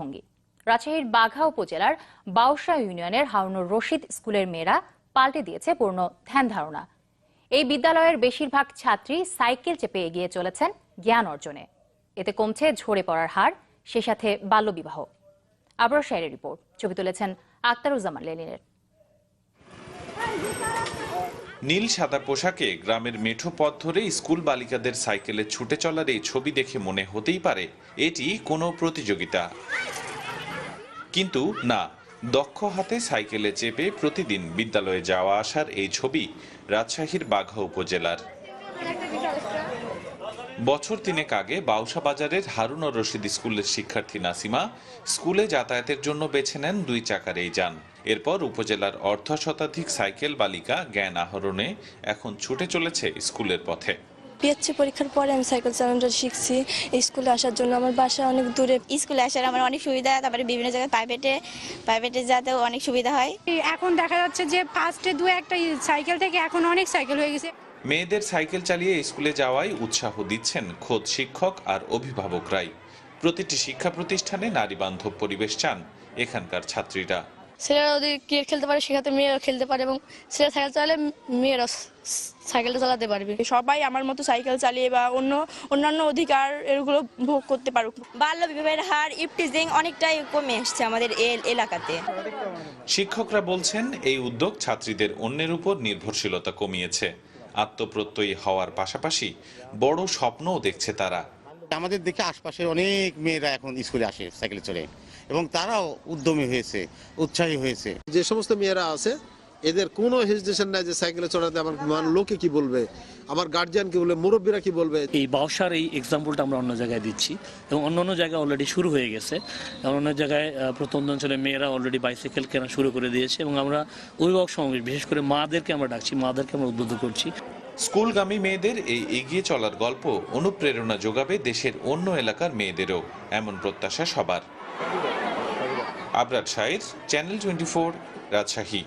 প্রকাশভঙ্গি রাজশাহীর বাঘা উপজেলার বাউসা ইউনিয়নের হারুনুর রশিদ স্কুলের মেয়েরা পাল্টে দিয়েছে পূর্ণ ধ্যান ধারণা। এই বিদ্যালয়ের বেশিরভাগ ছাত্রী সাইকেল চেপে এগিয়ে চলেছেন জ্ঞান অর্জনে। এতে কমছে ঝরে পড়ার হার, সে সাথে বাল্যবিবাহ। আবরার শাহের রিপোর্ট, ছবি তুলেছেন আক্তারুজ্জামান লেলিনের নীল সাদা পোশাকে গ্রামের মেঠো পথ ধরে স্কুল বালিকাদের সাইকেলে ছুটে চলার এই ছবি দেখে মনে হতেই পারে, এটি কোনো প্রতিযোগিতা। কিন্তু না, দক্ষ হাতে সাইকেলে চেপে প্রতিদিন বিদ্যালয়ে যাওয়া আসার এই ছবি রাজশাহীর বাঘা উপজেলার। বছর তিনেক আগে বাউসা বাজারের হারুন ও রশিদ স্কুলের শিক্ষার্থী নাসিমা স্কুলে যাতায়াতের জন্য বেছে নেন দুই চাকার এই যান। এরপর উপজেলার অর্ধ শতাধিক সাইকেল বালিকা জ্ঞান আহরণে এখন ছুটে চলেছে স্কুলের পথে। পিএসসি পরীক্ষার পরে আমি সাইকেল চালানোটা শিখছি। স্কুলে আসার জন্য আমার বাসা অনেক দূরে। স্কুলে আসার আমার অনেক সুবিধা তারপরে বিভিন্ন জায়গায় প্রাইভেটে প্রাইভেটে যেতেও অনেক সুবিধা হয়। এখন দেখা যাচ্ছে যে ফার্স্টে দু একটা সাইকেল থেকে এখন অনেক সাইকেল হয়ে গেছে। মেয়েদের সাইকেল চালিয়ে স্কুলে যাওয়ায় উৎসাহ দিচ্ছেন খোদ শিক্ষক আর অভিভাবকরাই। প্রতিটি শিক্ষা প্রতিষ্ঠানে নারী বান্ধব পরিবেশ চান এখানকার ছাত্রীরা। ছেলেরা যদি ক্রিকেট খেলতে পারে সেক্ষেত্রে মেয়েরা খেলতে পারে এবং ছেলেরা সাইকেল চালালে মেয়েরা সাইকেলটা চালাতে পারবে। সবাই আমার মতো সাইকেল চালিয়ে বা অন্য অন্যান্য অধিকার এগুলো ভোগ করতে পারুক। বাল্য বিবাহের হার ইপটিজিং অনেকটাই কমে এসছে আমাদের এলাকাতে। শিক্ষকরা বলছেন এই উদ্যোগ ছাত্রীদের অন্যের উপর নির্ভরশীলতা কমিয়েছে। আত্মপ্রত্যয়ী হওয়ার পাশাপাশি বড় স্বপ্নও দেখছে তারা। আমাদের দেখে আশপাশের অনেক মেয়েরা এখন স্কুলে আসে সাইকেলে চড়ে। এবং তারাও উদ্যমী হয়েছে উৎসাহী হয়েছে। যে সমস্ত মেয়েরা আছে এদের কোনো হেজিটেশন নাই যে সাইকেলে চড়াতে আমার মান- লোকে কি বলবে? আমার গার্জিয়ান কি বলবে? মুরব্বীরা কি বলবে? এই বাউসার এই এক্সাম্পলটা আমরা অন্য জায়গায় দিচ্ছি। এবং অন্য অন্য জায়গায় অলরেডি শুরু হয়ে গেছে। এবং অন্য জায়গায় প্রত্যন্ত অঞ্চলে মেয়েরা অলরেডি বাইসাইকেল কেনা শুরু করে দিয়েছে। এবং আমরা অভিভাবক সমাবেশ বিশেষ করে মাদেরকে আমরা ডাকছি মাদেরকে আমরা উদ্বুদ্ধ করছি। স্কুলগামী মেয়েদের এই এগিয়ে চলার গল্প অনুপ্রেরণা যোগাবে দেশের অন্য এলাকার মেয়েদেরও। এমন প্রত্যাশা সবার। আবরার শাহের চ্যানেল টোয়েন্টি ফোর রাজশাহী।